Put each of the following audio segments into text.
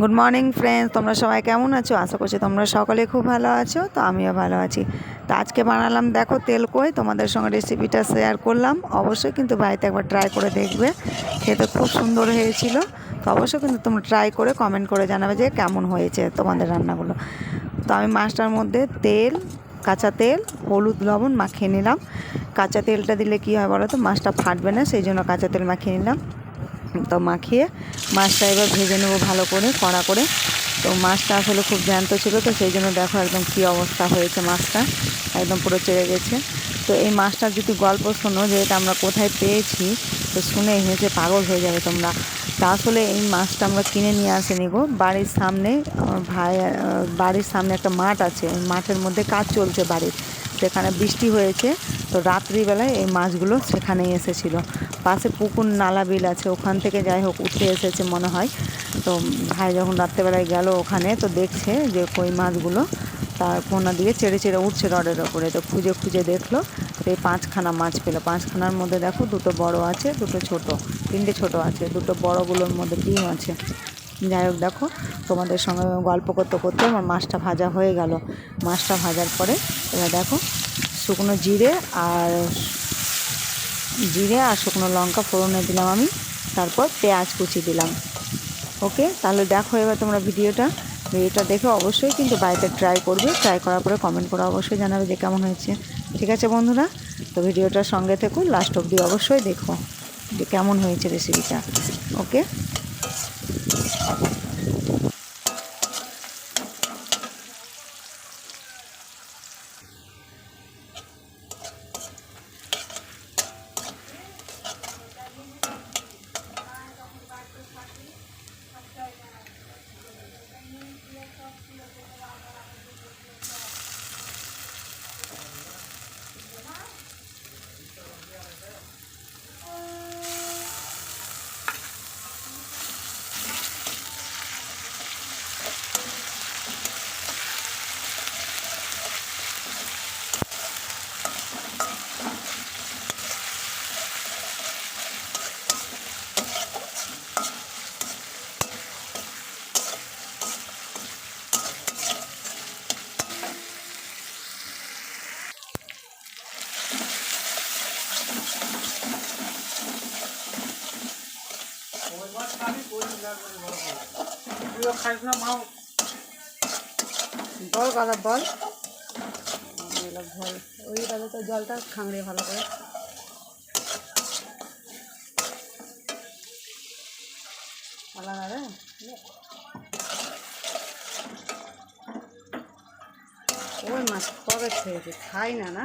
Good morning friends তোমরা সবাই কেমন আছো? আশা করছি তোমরা সকলে খুব ভালো আছো, তো আমিও ভালো আছি। তো আজকে বানালাম, দেখো, তেল কই। তোমাদের সঙ্গে রেসিপিটা শেয়ার করলাম। অবশ্যই কিন্তু বাড়িতে একবার ট্রাই করে দেখবে। খেতে খুব সুন্দর হয়েছিল। তো অবশ্যই কিন্তু তোমরা ট্রাই করে কমেন্ট করে জানাবে যে কেমন হয়েছে তোমাদের রান্নাগুলো। তো আমি মাছটার মধ্যে তেল, কাঁচা তেল, হলুদ, লবণ মাখিয়ে নিলাম। কাঁচা তেলটা দিলে কী হয় বলো তো? মাছটা ফাটবে না, সেই জন্য কাঁচা তেল মাখিয়ে নিলাম। তো মাখিয়ে মাছটা এবার ভেজে নেব ভালো করে, কড়া করে। তো মাছটা আসলে খুব জ্যান্ত ছিল, তো সেই জন্য দেখো একদম কী অবস্থা হয়েছে মাছটা, একদম পুরো চেড়ে গেছে। তো এই মাছটার যদি গল্প শোনো যে এটা আমরা কোথায় পেয়েছি, তো শুনে হেসে পাগল হয়ে যাবে তোমরা। তা আসলে এই মাছটা আমরা কিনে নিয়ে আসিনি গো। বাড়ির সামনে ভাই বাড়ির সামনে একটা মাঠ আছে, ওই মাঠের মধ্যে কাজ চলছে বাড়ির। সেখানে বৃষ্টি হয়েছে, তো রাত্রিবেলায় এই মাছগুলো সেখানেই এসেছিল। পাশে পুকুর নালা বিল আছে, ওখান থেকে যাই হোক উঠে এসেছে মনে হয়। তো ভাই যখন রাত্রেবেলায় গেল ওখানে, তো দেখছে যে কই মাছগুলো, তার কোনা দিয়ে চেড়ে চেড়ে উঠছে রডের ওপরে। তো খুঁজে খুঁজে দেখল, তো এই পাঁচখানা মাছ পেল। পাঁচখানার মধ্যে দেখো দুটো বড় আছে, দুটো ছোট, তিনটে ছোট আছে, দুটো বড়গুলোর মধ্যে ডিম আছে। যাই হোক দেখো, তোমাদের সঙ্গে গল্প করতে করতে আমার মাছটা ভাজা হয়ে গেল। মাছটা ভাজার পরে এবার দেখো শুকনো জিরে আর জিরে আর শুকনো লঙ্কা ফোড়নে দিলাম আমি, তারপর পেঁয়াজ কুচি দিলাম। ওকে, তাহলে দেখো এবার তোমরা ভিডিওটা। ভিডিওটা দেখে অবশ্যই কিন্তু বাড়িতে ট্রাই করবে। ট্রাই করার পরে কমেন্ট করে অবশ্যই জানাবে যে কেমন হয়েছে। ঠিক আছে বন্ধুরা? তো ভিডিওটার সঙ্গে থেকো লাস্ট অবধি অবশ্যই দেখো যে কেমন হয়েছে রেসিপিটা ওকে? বল কথা বল। ভল ওই তাহলে তো জলটা খাংড়িয়ে ভালো করে। আলাদা রে? ওই মাছ কবে খেয়েছে? খাই না না।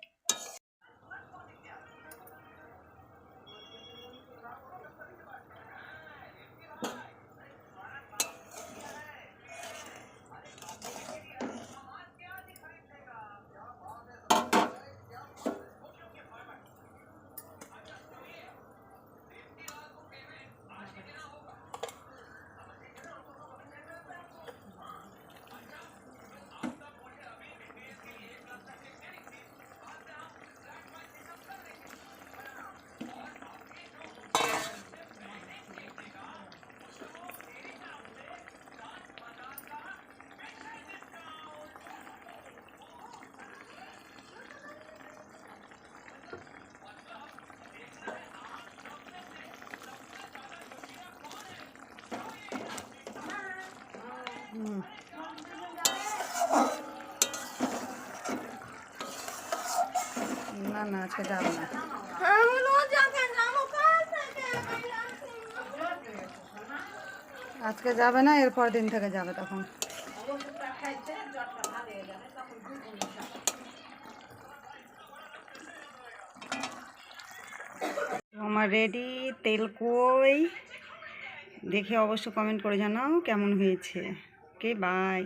না না আজকে যাব না। আজকে যাবে না, এরপর দিন থেকে যাবে তখন। আমার রেডি, তেল কই? দেখে অবশ্য কমেন্ট করে জানাও কেমন হয়েছে। কে বাই